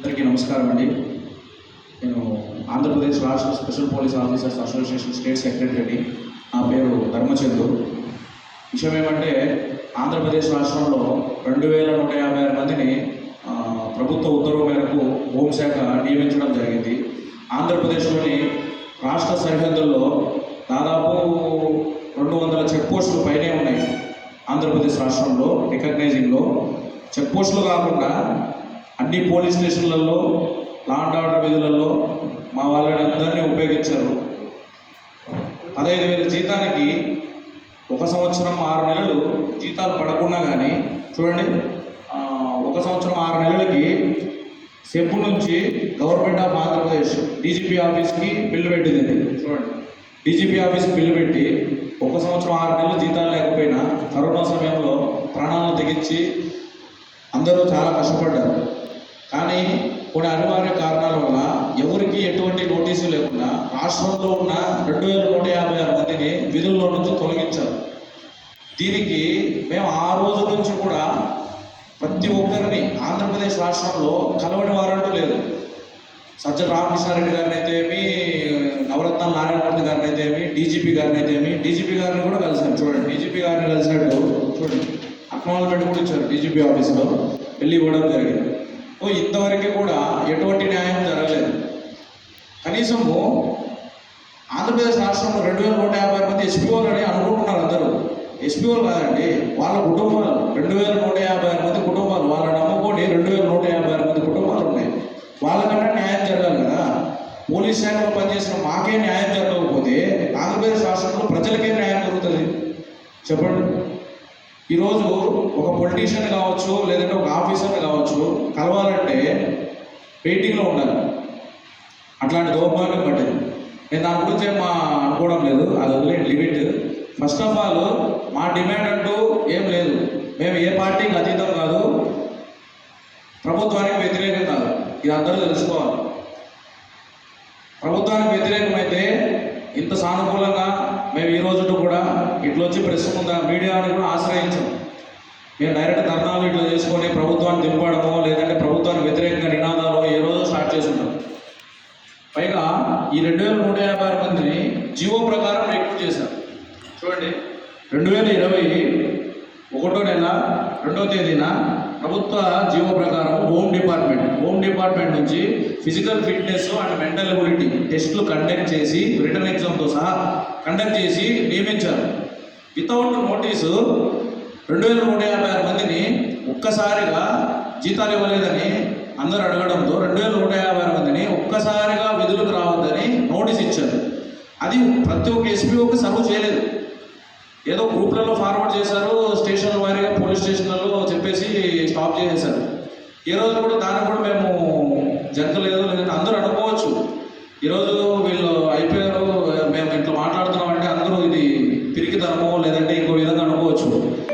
అందరికీ నమస్కారం అండి. నేను ఆంధ్రప్రదేశ్ రాష్ట్ర special police officers association state secretary నా పేరు ధర్మచంద్రు విషయం ఏమంటే ఆంధ్రప్రదేశ్ రాష్ట్రంలో రెండు వేల నూట యాభై ఆరు మందిని ప్రభుత్వ ఉత్తర్వు మేరకు హోంశాఖ నియమించడం జరిగింది. ఆంధ్రప్రదేశ్లోని రాష్ట్ర సరిహద్దుల్లో దాదాపు రెండు వందల చెక్ పోస్టులు పైనే ఉన్నాయి. ఆంధ్రప్రదేశ్ రాష్ట్రంలో రికగ్నైజింగ్లో. చెక్ పోస్టులు కాకుండా అన్ని పోలీస్ స్టేషన్లలో లా అండ్ ఆర్డర్ విధులలో మా వాళ్ళని అందరినీ ఉపయోగించారు. పదహైదు వేల జీతానికి ఒక సంవత్సరం ఆరు నెలలు జీతాలు పడకుండా కానీ చూడండి ఒక సంవత్సరం ఆరు నెలలకి సెప్పు నుంచి గవర్నమెంట్ ఆఫ్ ఆంధ్రప్రదేశ్ డీజీపీ ఆఫీస్కి బిల్లు పెట్టింది చూడండి. డీజీపీ ఆఫీస్కి బిల్లు పెట్టి ఒక సంవత్సరం ఆరు నెలలు జీతాలు లేకపోయినా కరోనా సమయంలో ప్రాణాలను తెగించి అందరూ చాలా కష్టపడ్డారు. కానీ కొన్ని అనివార్య కారణాల వల్ల ఎవరికి ఎటువంటి నోటీసు లేకుండా రాష్ట్రంలో ఉన్న రెండు వేల నూట యాభై ఆరు మందిని విధుల్లో నుంచి తొలగించారు. దీనికి మేము ఆ రోజు నుంచి కూడా ప్రతి ఒక్కరిని ఆంధ్రప్రదేశ్ రాష్ట్రంలో కలవని వారంటూ లేదు. సజ్జల రామకృష్ణారెడ్డి గారిని అయితేమి నవరత్న నారాయణమూర్తి గారిని అయితేమి డీజీపీ గారిని అయితేమి డీజీపీ గారిని కూడా కలిసాను చూడండి డీజీపీ గారిని కలిసినట్టు చూడండి. అక్నాలజ్మెంట్ కూడా ఇచ్చారు డీజీపీ ఆఫీస్లో. వెళ్ళి ఇవ్వడం జరిగింది. ఇంతవరకు కూడా ఎటువంటి న్యాయం జరగలేదు. కనీసము ఆంధ్రప్రదేశ్ రాష్ట్రంలో రెండు వేల నూట యాభై మంది ఎస్పీఓలు అని అనుకుంటున్నారు అందరూ. ఎస్పీఓలు కాదండి వాళ్ళ కుటుంబాలు. రెండు వేల నూట యాభై ఆరు మంది కుటుంబాలు. వాళ్ళ నమ్ముకొని రెండు వేల నూట యాభై ఆరు మంది కుటుంబాలు ఉన్నాయి. వాళ్ళకన్నా న్యాయం జరగాలి కదా. పోలీస్ శాఖలో పనిచేసిన మాకే న్యాయం జరగకపోతే ఆంధ్రప్రదేశ్ రాష్ట్రంలో ప్రజలకే న్యాయం జరుగుతుంది చెప్పండి. ఈరోజు ఒక పొలిటీషియన్ కావచ్చు లేదంటే ఒక ఆఫీసర్ కావచ్చు కలవాలంటే వెయిటింగ్లో ఉండాలి. అట్లాంటి దౌర్భాగ్యం పట్టింది నేను దాని గురించి మా అనుకోవడం లేదు అది వదిలేండి లిమిట్ ఫస్ట్ ఆఫ్ ఆల్ మా డిమాండ్ అంటూ ఏం లేదు. మేము ఏ పార్టీకి అతీతం కాదు ప్రభుత్వానికి వ్యతిరేకం కాదు. ఇది అందరూ తెలుసుకోవాలి. ప్రభుత్వానికి వ్యతిరేకమైతే ఇంత సానుకూలంగా మేము ఈ రోజు కూడా ఇట్లా వచ్చి ప్రెస్ ముందు మీడియాని కూడా ఆశ్రయించాం. మేము డైరెక్ట్ ధర్నాలు ఇట్లా చేసుకొని ప్రభుత్వాన్ని దింపడము లేదంటే ప్రభుత్వానికి వ్యతిరేకంగా నినాదాలు ఏ రోజు స్టార్ట్ చేసుంటాం పైగా ఈ రెండు వేల నూట యాభై ఆరు మందిని జీవో ప్రకారం రిక్రూట్ చేశారు. చూడండి. రెండు వేల ఇరవై ఒకటో నెల రెండో తేదీన ప్రభుత్వ జీవో ప్రకారం హోమ్ డిపార్ట్మెంట్ హోమ్ డిపార్ట్మెంట్ నుంచి physical fitness and mental ability టెస్టులు కండక్ట్ చేసి రిటర్న్ ఎగ్జామ్తో సహా కండక్ట్ చేసి నియమించారు. వితౌట్ నోటీసు రెండు వేల నూట యాభై ఆరు మందిని ఒక్కసారిగా జీతాలు ఇవ్వలేదని అందరూ అడగడంతో రెండు వేల నూట యాభై ఆరు మందిని ఒక్కసారిగా విధులకు రావద్దని నోటీస్ ఇచ్చారు. అది ప్రతి ఒక్క ఎస్పీఓకి సర్వ్ చేయలేదు. ఏదో గ్రూప్లలో ఫార్వర్డ్ చేశారు స్టేషన్ వారీగా పోలీస్ స్టేషన్లలో చెప్పేసి స్టాప్ చేసేశారు ఈ రోజు కూడా దాన్ని కూడా మేము జరగలేదు లేదంటే అందరూ అనుకోవచ్చు. ఈరోజు వీళ్ళు అయిపోయారు మేము ఇట్లా మాట్లాడుతున్నాం అంటే అందరూ ఇది పిరికితనమో లేదంటే ఇంకో విధంగా అనుకోవచ్చు.